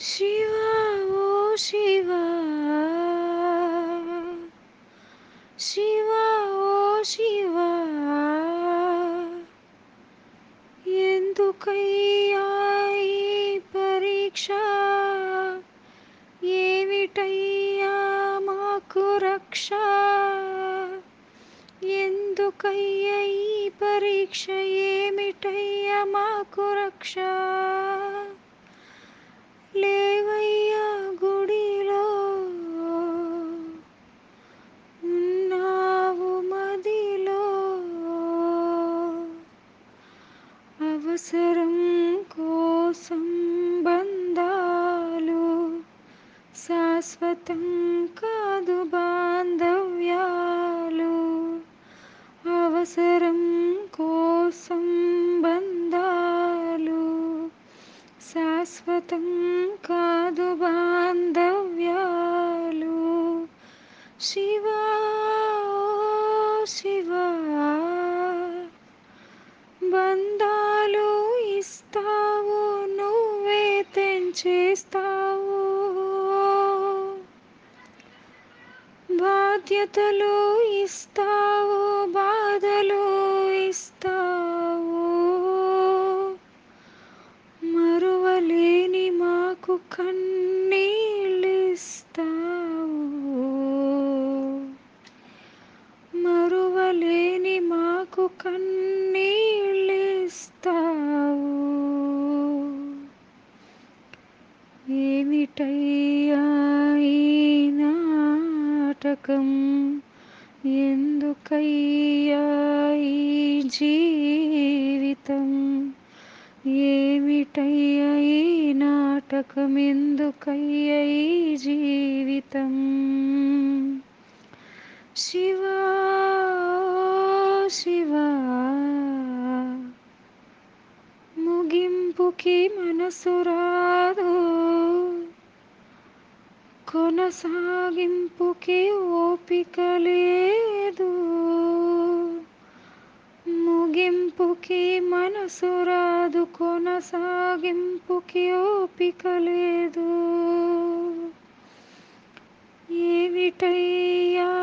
శివ ఓ శివ. శివ ఓ శివ. ఎందుకయ్యా ఈ పరీక్ష? ఏమిటయ్యా మాకు రక్ష? ఎందుకయ్యా ఈ పరీక్ష? ఏమిటయ్యా మాకు రక్ష? అవసరం కోసం బంధాలు శాశ్వతం కాదు బాంధవ్యాలు. అవసరం కోసం బంధాలు శాశ్వతం కాదు బాంధవ్యాలు. శివా శివ చేస్తావు? బాధ్యతలు ఇస్తావు బాధలు ఇస్తావు. మరువలేని మాకు కన్నీళ్ళిస్తావు. మరువలేని మాకు కన్నీళ్ళిస్తావు ఏమిటయ్యా ఈ నాటకం? ఎందుకయ్యా ఈ జీవితం? ఏమిటయ్యా ఈ నాటకం? ఎందుకయ్యా ఈ జీవితం? శివా ఓ శివా ముగింపుకి మనసు రాదు. కొనసాగింపుకి ఓపిక లేదు. ముగింపుకి మనసు రాదు కొనసాగింపుకి ఓపిక లేదు. ఏమిటయ్యా